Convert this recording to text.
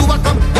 to welcome.